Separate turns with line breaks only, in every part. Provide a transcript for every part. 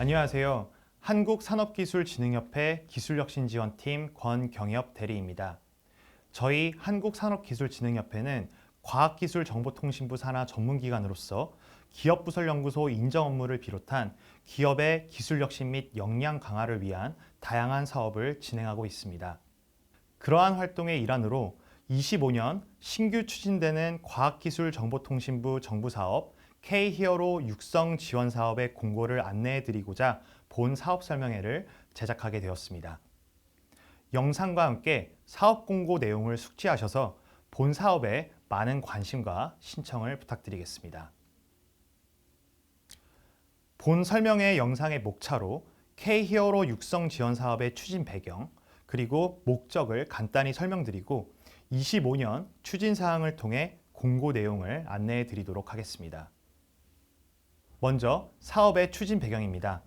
안녕하세요. 한국산업기술진흥협회 기술혁신지원팀 권경엽 대리입니다. 저희 한국산업기술진흥협회는 과학기술정보통신부 산하 전문기관으로서 기업부설연구소 인정 업무를 비롯한 기업의 기술혁신 및 역량 강화를 위한 다양한 사업을 진행하고 있습니다. 그러한 활동의 일환으로 25년 신규 추진되는 과학기술정보통신부 정부사업 K-히어로 육성 지원 사업의 공고를 안내해 드리고자 본 사업 설명회를 제작하게 되었습니다. 영상과 함께 사업 공고 내용을 숙지하셔서 본 사업에 많은 관심과 신청을 부탁드리겠습니다. 본 설명회 영상의 목차로 K-히어로 육성 지원 사업의 추진 배경, 그리고 목적을 간단히 설명드리고 25년 추진 사항을 통해 공고 내용을 안내해 드리도록 하겠습니다. 먼저 사업의 추진 배경입니다.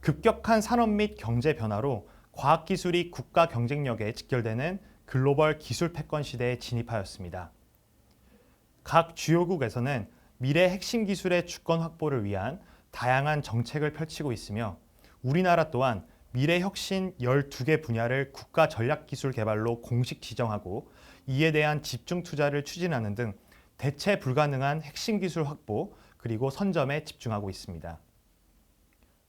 급격한 산업 및 경제 변화로 과학기술이 국가 경쟁력에 직결되는 글로벌 기술 패권 시대에 진입하였습니다. 각 주요국에서는 미래 핵심 기술의 주권 확보를 위한 다양한 정책을 펼치고 있으며 우리나라 또한 미래 혁신 12개 분야를 국가 전략 기술 개발로 공식 지정하고 이에 대한 집중 투자를 추진하는 등 대체 불가능한 핵심 기술 확보 그리고 선점에 집중하고 있습니다.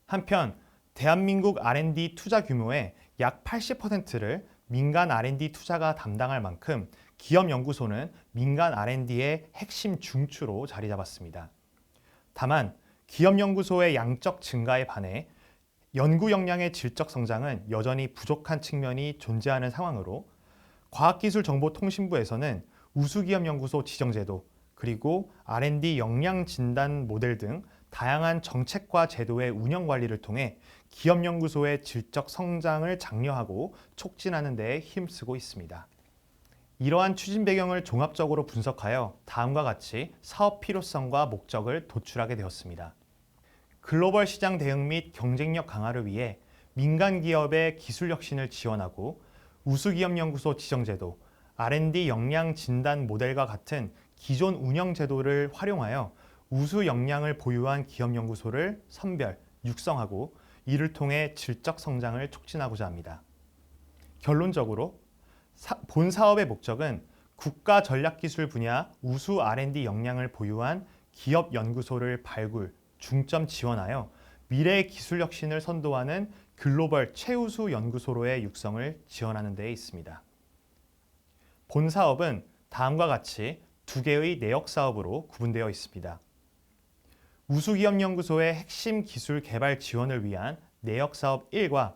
한편 대한민국 R&D 투자 규모의 약 80%를 민간 R&D 투자가 담당할 만큼 기업 연구소는 민간 R&D의 핵심 중추로 자리 잡았습니다. 다만 기업 연구소의 양적 증가에 반해 연구 역량의 질적 성장은 여전히 부족한 측면이 존재하는 상황으로 과학기술정보통신부에서는 우수기업연구소 지정제도 그리고 R&D 역량 진단 모델 등 다양한 정책과 제도의 운영 관리를 통해 기업 연구소의 질적 성장을 장려하고 촉진하는 데 힘쓰고 있습니다. 이러한 추진 배경을 종합적으로 분석하여 다음과 같이 사업 필요성과 목적을 도출하게 되었습니다. 글로벌 시장 대응 및 경쟁력 강화를 위해 민간 기업의 기술 혁신을 지원하고 우수기업연구소 지정제도, R&D 역량 진단 모델과 같은 기존 운영 제도를 활용하여 우수 역량을 보유한 기업 연구소를 선별, 육성하고 이를 통해 질적 성장을 촉진하고자 합니다. 결론적으로 사, 본 사업의 목적은 국가 전략기술 분야 우수 R&D 역량을 보유한 기업 연구소를 발굴, 중점 지원하여 미래 기술 혁신을 선도하는 글로벌 최우수 연구소로의 육성을 지원하는 데 있습니다. 본 사업은 다음과 같이 두 개의 내역 사업으로 구분되어 있습니다. 우수기업연구소의 핵심 기술 개발 지원을 위한 내역 사업 1과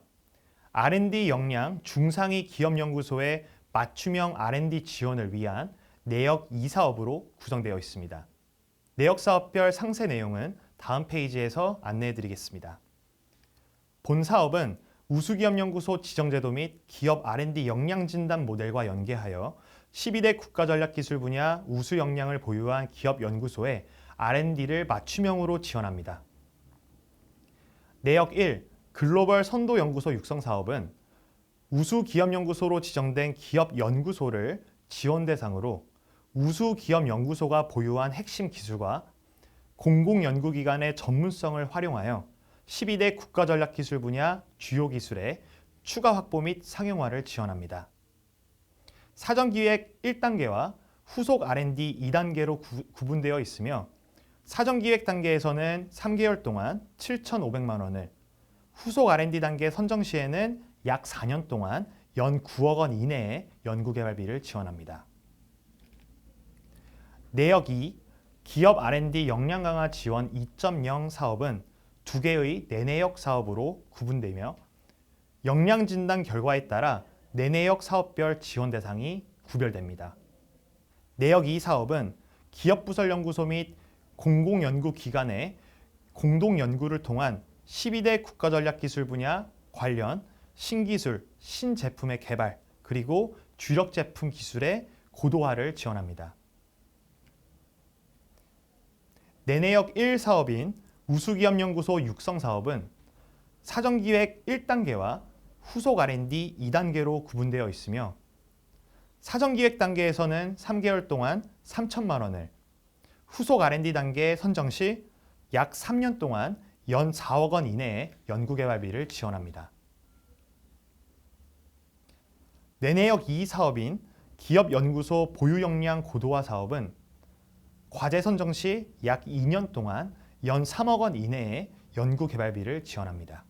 R&D 역량 중상위 기업연구소의 맞춤형 R&D 지원을 위한 내역 2 사업으로 구성되어 있습니다. 내역 사업별 상세 내용은 다음 페이지에서 안내해 드리겠습니다. 본 사업은 우수기업연구소 지정제도 및 기업 R&D 역량 진단 모델과 연계하여 12대 국가전략기술 분야 우수 역량을 보유한 기업 연구소에 R&D를 맞춤형으로 지원합니다. 내역 1 글로벌 선도 연구소 육성 사업은 우수 기업 연구소로 지정된 기업 연구소를 지원 대상으로 우수 기업 연구소가 보유한 핵심 기술과 공공 연구기관의 전문성을 활용하여 12대 국가전략기술 분야 주요 기술의 추가 확보 및 상용화를 지원합니다. 사전기획 1단계와 후속 R&D 2단계로 구, 구분되어 있으며 사전기획 단계에서는 3개월 동안 7,500만 원을 후속 R&D 단계 선정 시에는 약 4년 동안 연 9억 원 이내의 연구개발비를 지원합니다. 내역 2 기업 R&D 역량 강화 지원 2.0 사업은 두 개의 내내역 사업으로 구분되며 역량 진단 결과에 따라 내내역 사업별 지원 대상이 구별됩니다. 내역 2 사업은 기업부설연구소 및 공공연구기관의 공동연구를 통한 12대 국가전략기술 분야 관련 신기술, 신제품의 개발, 그리고 주력 제품 기술의 고도화를 지원합니다. 내내역 1 사업인 우수기업연구소 육성 사업은 사전기획 1단계와 후속 R&D 2단계로 구분되어 있으며 사전기획 단계에서는 3개월 동안 3천만 원을 후속 R&D 단계 선정 시 약 3년 동안 연 4억 원 이내의 연구개발비를 지원합니다. 내내역 2 사업인 기업연구소 보유역량 고도화 사업은 과제 선정 시 약 2년 동안 연 3억 원 이내의 연구개발비를 지원합니다.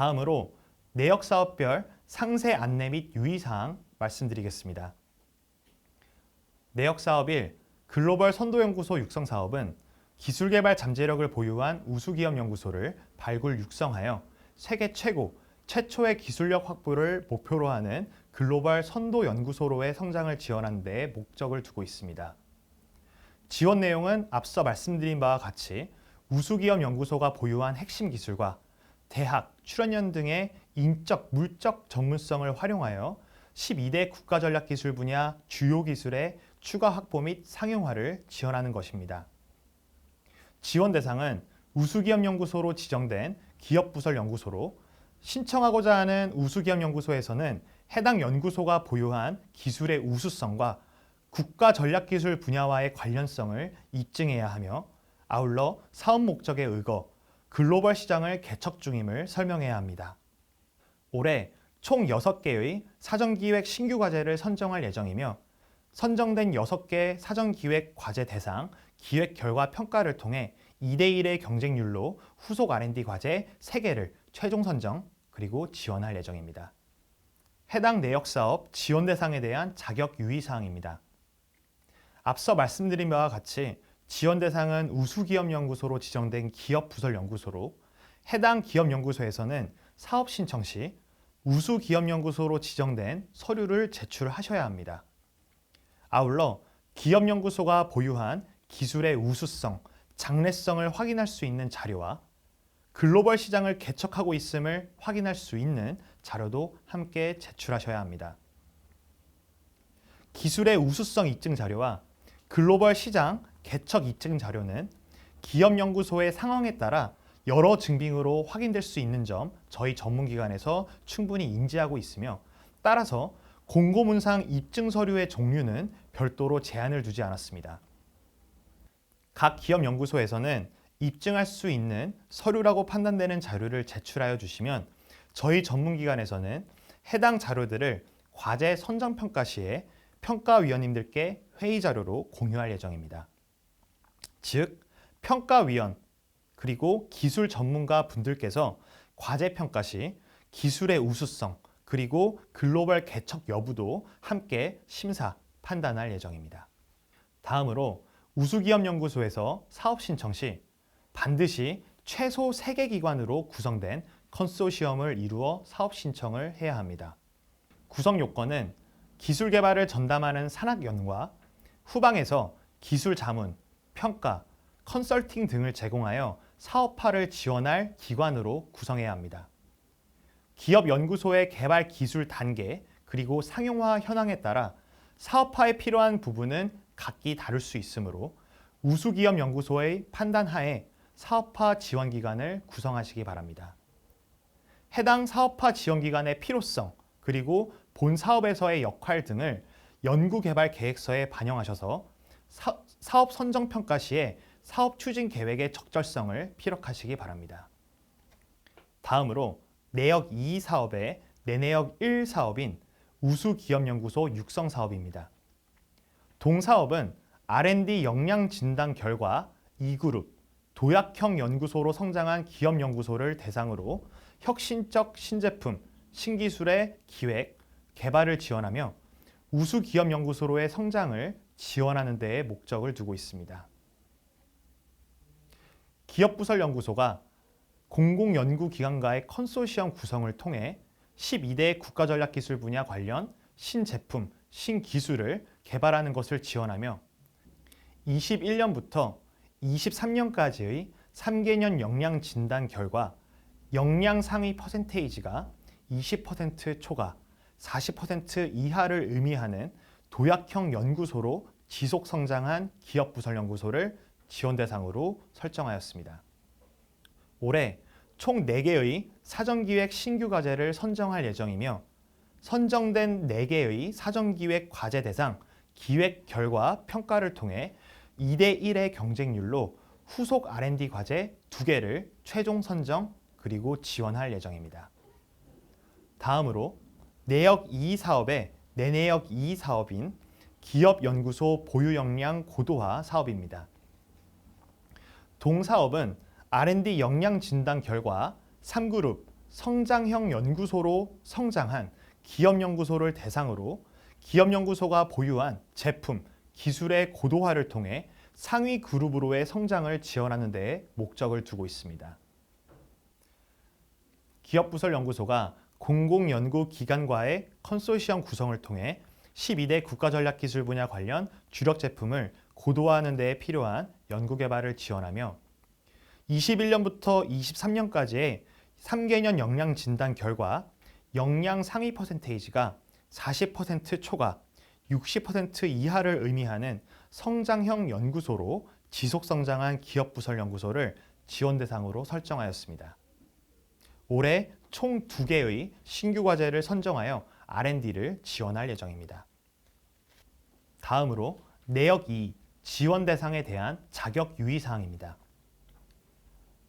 다음으로 내역 사업별 상세 안내 및 유의사항 말씀드리겠습니다. 내역 사업 1 글로벌 선도연구소 육성 사업은 기술개발 잠재력을 보유한 우수기업 연구소를 발굴 육성하여 세계 최고, 최초의 기술력 확보를 목표로 하는 글로벌 선도 연구소로의 성장을 지원하는 데 목적을 두고 있습니다. 지원 내용은 앞서 말씀드린 바와 같이 우수기업 연구소가 보유한 핵심 기술과 대학, 출연연 등의 인적, 물적 전문성을 활용하여 12대 국가전략기술 분야 주요 기술의 추가 확보 및 상용화를 지원하는 것입니다. 지원 대상은 우수기업연구소로 지정된 기업부설연구소로 신청하고자 하는 우수기업연구소에서는 해당 연구소가 보유한 기술의 우수성과 국가 전략기술 분야와의 관련성을 입증해야 하며 아울러 사업 목적에 의거 글로벌 시장을 개척 중임을 설명해야 합니다. 올해 총 6개의 사전기획 신규 과제를 선정할 예정이며 선정된 6개 사전기획 과제 대상 기획 결과 평가를 통해 2대1의 경쟁률로 후속 R&D 과제 3개를 최종 선정 그리고 지원할 예정입니다. 해당 내역 사업 지원 대상에 대한 자격 유의 사항입니다. 앞서 말씀드린 바와 같이 지원 대상은 우수기업연구소로 지정된 기업 부설 연구소로 해당 기업 연구소에서는 사업 신청 시 우수 기업 연구소로 지정된 서류를 제출하셔야 합니다. 아울러 기업 연구소가 보유한 기술의 우수성, 장래성을 확인할 수 있는 자료와 글로벌 시장을 개척하고 있음을 확인할 수 있는 자료도 함께 제출하셔야 합니다. 기술의 우수성 입증 자료와 글로벌 시장 개척 입증 자료는 기업연구소의 상황에 따라 여러 증빙으로 확인될 수 있는 점 저희 전문기관에서 충분히 인지하고 있으며 따라서 공고문상 입증 서류의 종류는 별도로 제한을 두지 않았습니다. 각 기업연구소에서는 입증할 수 있는 서류라고 판단되는 자료를 제출하여 주시면 저희 전문기관에서는 해당 자료들을 과제 선정평가 시에 평가위원님들께 회의 자료로 공유할 예정입니다. 즉, 평가위원 그리고 기술 전문가 분들께서 과제 평가 시 기술의 우수성 그리고 글로벌 개척 여부도 함께 심사, 판단할 예정입니다. 다음으로 우수기업연구소에서 사업 신청 시 반드시 최소 3개 기관으로 구성된 컨소시엄을 이루어 사업 신청을 해야 합니다. 구성 요건은 기술 개발을 전담하는 산학연과 후방에서 기술 자문, 평가, 컨설팅 등을 제공하여 사업화를 지원할 기관으로 구성해야 합니다. 기업 연구소의 개발 기술 단계 그리고 상용화 현황에 따라 사업화에 필요한 부분은 각기 다를 수 있으므로 우수기업 연구소의 판단하에 사업화 지원 기관을 구성하시기 바랍니다. 해당 사업화 지원 기관의 필요성 그리고 본 사업에서의 역할 등을 연구개발 계획서에 반영하셔서 사, 사업 선정 평가 시에 사업 추진 계획의 적절성을 피력하시기 바랍니다. 다음으로 내역 2 사업의 내내역 1 사업인 우수 기업 연구소 육성 사업입니다. 동사업은 R&D 역량 진단 결과 2그룹 도약형 연구소로 성장한 기업 연구소를 대상으로 혁신적 신제품, 신기술의 기획, 개발을 지원하며 우수 기업 연구소로의 성장을 지원하는 데에 목적을 두고 있습니다. 기업부설연구소가 공공연구기관과의 컨소시엄 구성을 통해 12대 국가전략기술 분야 관련 신제품, 신기술을 개발하는 것을 지원하며 21년부터 23년까지의 3개년 역량 진단 결과 역량 상위 퍼센테이지가 20% 초과, 40% 이하를 의미하는 도약형 연구소로 지속 성장한 기업 부설 연구소를 지원 대상으로 설정하였습니다. 올해 총 4개의 사전기획 신규 과제를 선정할 예정이며 선정된 4개의 사전기획 과제 대상 기획 결과 평가를 통해 2대 1의 경쟁률로 후속 R&D 과제 두 개를 최종 선정 그리고 지원할 예정입니다. 다음으로 내역 2 사업의 내내역 2 사업인 기업 연구소 보유 역량 고도화 사업입니다. 동사업은 R&D 역량 진단 결과 3그룹 성장형 연구소로 성장한 기업 연구소를 대상으로 기업 연구소가 보유한 제품, 기술의 고도화를 통해 상위 그룹으로의 성장을 지원하는 데에 목적을 두고 있습니다. 기업부설연구소가 공공연구기관과의 컨소시엄 구성을 통해 12대 국가전략기술 분야 관련 주력 제품을 고도화하는 데에 필요한 연구개발을 지원하며 21년부터 23년까지의 3개년 역량 진단 결과 역량 상위 퍼센테이지가 40% 초과 60% 이하를 의미하는 성장형 연구소로 지속 성장한 기업 부설 연구소를 지원 대상으로 설정하였습니다. 올해 총 2개의 신규 과제를 선정하여 R&D를 지원할 예정입니다. 다음으로 내역 2 지원 대상에 대한 자격 유의 사항입니다.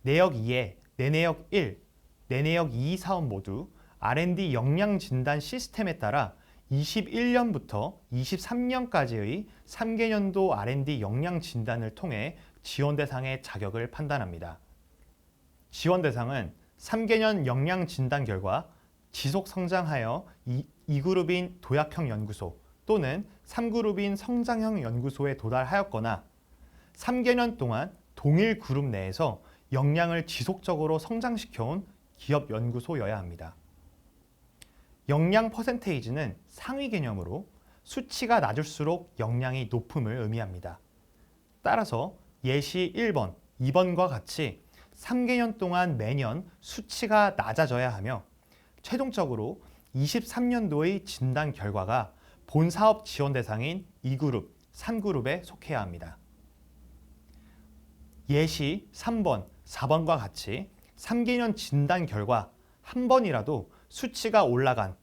내역 2에 내내역 1, 내내역 2 사업 모두 R&D 역량 진단 시스템에 따라 21년부터 23년까지의 3개년도 R&D 역량 진단을 통해 지원 대상의 자격을 판단합니다. 지원 대상은 3개년 역량 진단 결과 지속 성장하여 2, 2그룹인 도약형 연구소 또는 3그룹인 성장형 연구소에 도달하였거나 3개년 동안 동일 그룹 내에서 역량을 지속적으로 성장시켜온 기업 연구소여야 합니다. 역량 퍼센테이지는 상위 개념으로 수치가 낮을수록 역량이 높음을 의미합니다. 따라서 예시 1번, 2번과 같이 3개년 동안 매년 수치가 낮아져야 하며 최종적으로 23년도의 진단 결과가 본 사업 지원 대상인 2그룹, 3그룹에 속해야 합니다. 예시 3번, 4번과 같이 3개년 진단 결과 한 번이라도 수치가 올라간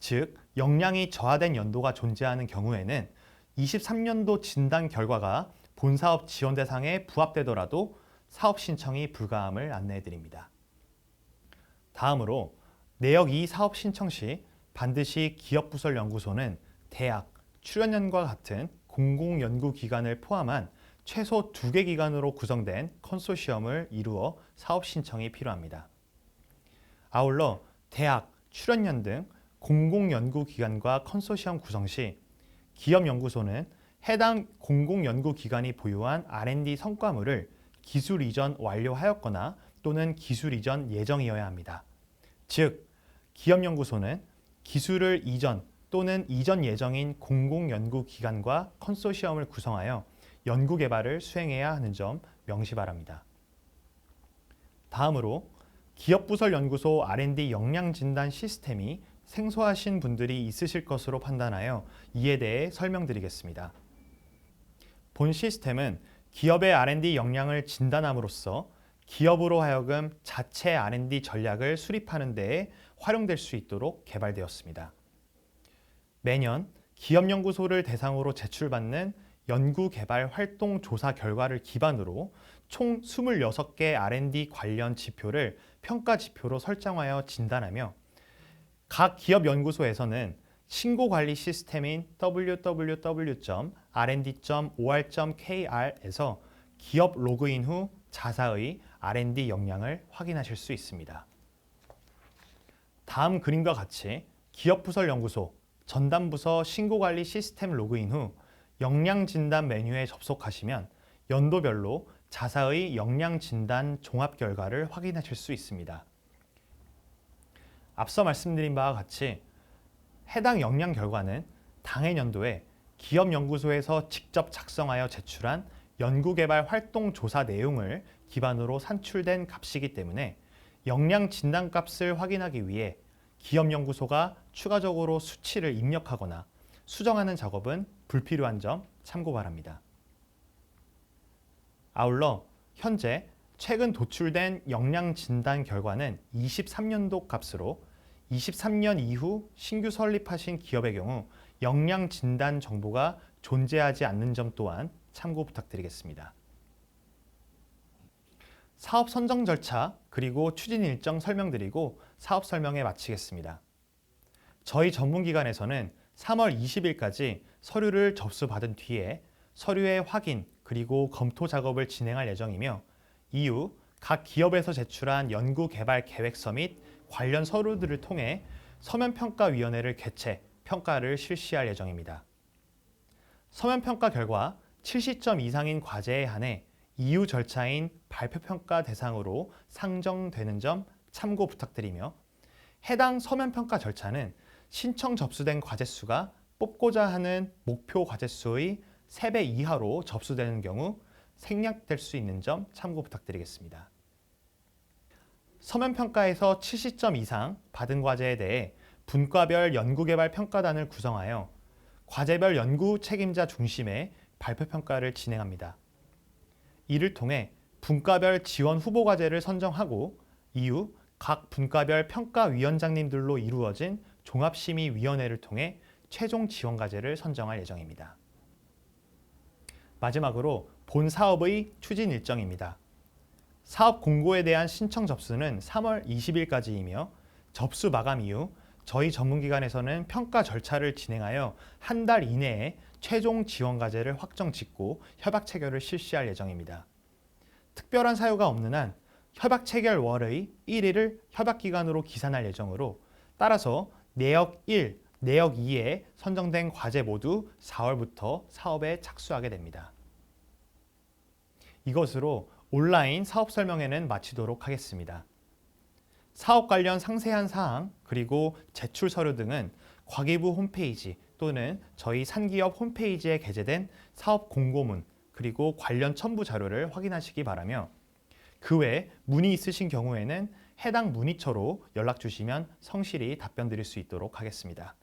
즉 역량이 저하된 연도가 존재하는 경우에는 23년도 진단 결과가 본사업 지원 대상에 부합되더라도 사업 신청이 불가함을 안내해 드립니다. 다음으로 내역 2 사업 신청 시 반드시 기업부설연구소는 대학, 출연연과 같은 공공연구기관을 포함한 최소 두 개 기관으로 구성된 컨소시엄을 이루어 사업 신청이 필요합니다. 아울러 대학, 출연연 등 공공연구기관과 컨소시엄 구성 시 기업연구소는 해당 공공연구기관이 보유한 R&D 성과물을 기술 이전 완료하였거나 또는 기술 이전 예정이어야 합니다. 즉, 기업연구소는 기술을 이전 또는 이전 예정인 공공연구기관과 컨소시엄을 구성하여 연구개발을 수행해야 하는 점 명시 바랍니다. 다음으로 기업부설연구소 R&D 역량진단 시스템이 생소하신 분들이 있으실 것으로 판단하여 이에 대해 설명드리겠습니다. 본 시스템은 기업의 R&D 역량을 진단함으로써 기업으로 하여금 자체 R&D 전략을 수립하는 데에 활용될 수 있도록 개발되었습니다. 매년 기업연구소를 대상으로 제출받는 연구개발 활동 조사 결과를 기반으로 총 26개 R&D 관련 지표를 평가 지표로 설정하여 진단하며 각 기업 연구소에서는 신고 관리 시스템인 www.rnd.or.kr에서 기업 로그인 후 자사의 R&D 역량을 확인하실 수 있습니다. 다음 그림과 같이 기업부설 연구소 전담부서 신고관리 시스템 로그인 후 역량 진단 메뉴에 접속하시면 연도별로 자사의 역량 진단 종합 결과를 확인하실 수 있습니다. 앞서 말씀드린 바와 같이 해당 역량 결과는 당해 연도에 기업연구소에서 직접 작성하여 제출한 연구개발 활동 조사 내용을 기반으로 산출된 값이기 때문에 역량 진단 값을 확인하기 위해 기업연구소가 추가적으로 수치를 입력하거나 수정하는 작업은 불필요한 점 참고 바랍니다. 아울러 현재 최근 도출된 역량 진단 결과는 23년도 값으로 23년 이후 신규 설립하신 기업의 경우 역량 진단 정보가 존재하지 않는 점 또한 참고 부탁드리겠습니다. 사업 선정 절차 그리고 추진 일정 설명드리고 사업 설명에 마치겠습니다. 저희 전문기관에서는 3월 20일까지 서류를 접수받은 뒤에 서류의 확인 그리고 검토 작업을 진행할 예정이며 이후 각 기업에서 제출한 연구 개발 계획서 및 관련 서류들을 통해 서면평가위원회를 개최 평가를 실시할 예정입니다. 서면평가 결과 70점 이상인 과제에 한해 이후 절차인 발표평가 대상으로 상정되는 점 참고 부탁드리며 해당 서면평가 절차는 신청 접수된 과제 수가 뽑고자 하는 목표 과제 수의 3배 이하로 접수되는 경우 생략될 수 있는 점 참고 부탁드리겠습니다. 서면평가에서 70점 이상 받은 과제에 대해 분과별 연구개발 평가단을 구성하여 과제별 연구 책임자 중심의 발표평가를 진행합니다. 이를 통해 분과별 지원 후보 과제를 선정하고 이후 각 분과별 평가위원장님들로 이루어진 종합심의위원회를 통해 최종 지원 과제를 선정할 예정입니다. 마지막으로 본 사업의 추진 일정입니다. 사업 공고에 대한 신청 접수는 3월 20일까지이며 접수 마감 이후 저희 전문기관에서는 평가 절차를 진행하여 한 달 이내에 최종 지원 과제를 확정 짓고 협약 체결을 실시할 예정입니다. 특별한 사유가 없는 한 협약 체결 월의 1일을 협약 기간으로 기산할 예정으로 따라서 내역 1, 내역 2에 선정된 과제 모두 4월부터 사업에 착수하게 됩니다. 이것으로 온라인 사업 설명회는 마치도록 하겠습니다. 사업 관련 상세한 사항 그리고 제출 서류 등은 과기부 홈페이지 또는 저희 산기업 홈페이지에 게재된 사업 공고문 그리고 관련 첨부 자료를 확인하시기 바라며 그 외 문의 있으신 경우에는 해당 문의처로 연락 주시면 성실히 답변 드릴 수 있도록 하겠습니다.